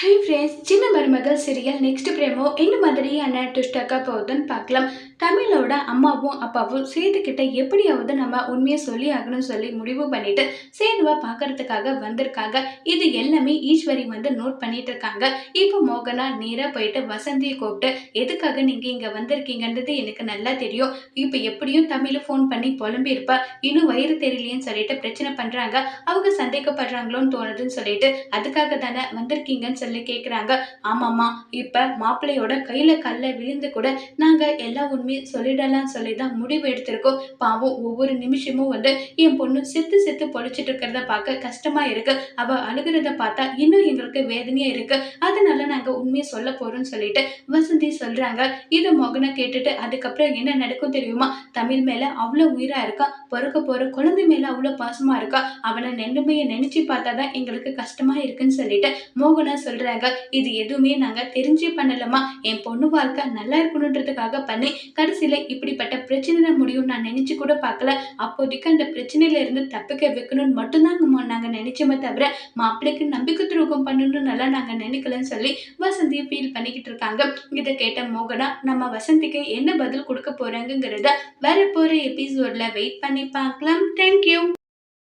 Hi friends சின்ன மருமகள் serial next பிரேமோ இந்த மாதிரியான ட்விஸ்டாக்கா போகுதுன்னு பார்க்கலாம். தமிழோட அம்மாவும் அப்பாவும் சேதுக்கிட்ட எப்படியாவது நம்ம உண்மையை சொல்லி ஆகணும்னு சொல்லி முடிவு பண்ணிட்டு சேதுவை பார்க்கறதுக்காக வந்திருக்காங்க. இது எல்லாமே ஈஸ்வரி வந்து நோட் பண்ணிட்டு இருக்காங்க. இப்போ மோகனா நேராக போயிட்டு வசந்தியை கூப்பிட்டு எதுக்காக நீங்கள் இங்கே வந்திருக்கீங்கன்றது எனக்கு நல்லா தெரியும். இப்போ எப்படியும் தமிழ் ஃபோன் பண்ணி புலம்பியிருப்பா இன்னும் வயிறு தெரியலையேன்னு சொல்லிட்டு பிரச்சனை பண்றாங்க. அவங்க சந்தேகப்படுறாங்களோன்னு தோணுதுன்னு சொல்லிட்டு அதுக்காக தானே வந்திருக்கீங்கன்னு சொல்லி கேட்குறாங்க ஆமாம்மா இப்போ மாப்பிள்ளையோட கையில் கல்ல விழுந்து கூட நாங்கள் எல்லா உண்மையும் சொல்லிடலாம் சொல்லி தான் முடிவு எடுத்திருக்கோம். பாவம் ஒவ்வொரு நிமிஷமும் வந்து என் பொண்ணு செத்து செத்து பொழிச்சிட்டு இருக்கிறத பார்க்க கஷ்டமா இருக்கு. அவள் அழுகிறத பார்த்தா இன்னும் எங்களுக்கு வேதனையாக இருக்கு. அதனால நாங்கள் உண்மையை சொல்ல போறோம்னு சொல்லிட்டு வசந்தி சொல்றாங்க. இதை மோகனை கேட்டுட்டு அதுக்கப்புறம் என்ன நடக்கும் தெரியுமா? தமிழ் மேல அவ்வளோ உயிரா இருக்கா? பிறக்க போகிற குழந்தை மேல அவ்வளோ பாசமா இருக்கா? அவனை நெண்டுமையை நினைச்சு பார்த்தாதான் எங்களுக்கு கஷ்டமா இருக்குன்னு சொல்லிட்டு மோகனா சொல்றாங்க. இது எதுவுமே நாங்க தெரிஞ்சு பண்ணலமா என் பொண்ணு வாழ்க்கை நல்லா இருக்கணுன்றதுக்காக பண்ணி கடைசியில இப்படிப்பட்ட பிரச்சனை முடியும் நான் நினைச்சு கூட பார்க்கல. அப்போதைக்கு அந்த பிரச்சனையில இருந்து தப்பிக்க வைக்கணும்னு மட்டும்தான் நாங்கள் நாங்க நினைச்சோமே தவிர மாப்பிள்ளைக்கு நம்பிக்கை துரோகம் பண்ணணும்னு நல்லா நாங்க நினைக்கலன்னு சொல்லி வசந்தியை ஃபீல் பண்ணிக்கிட்டு இருக்காங்க. இதை கேட்ட மோகனா நம்ம வசந்திக்கு என்ன பதில் கொடுக்க போறாங்கங்கிறத வர போகிற எபிசோட்ல வெயிட் பண்ணி பார்க்கலாம். தேங்க்யூ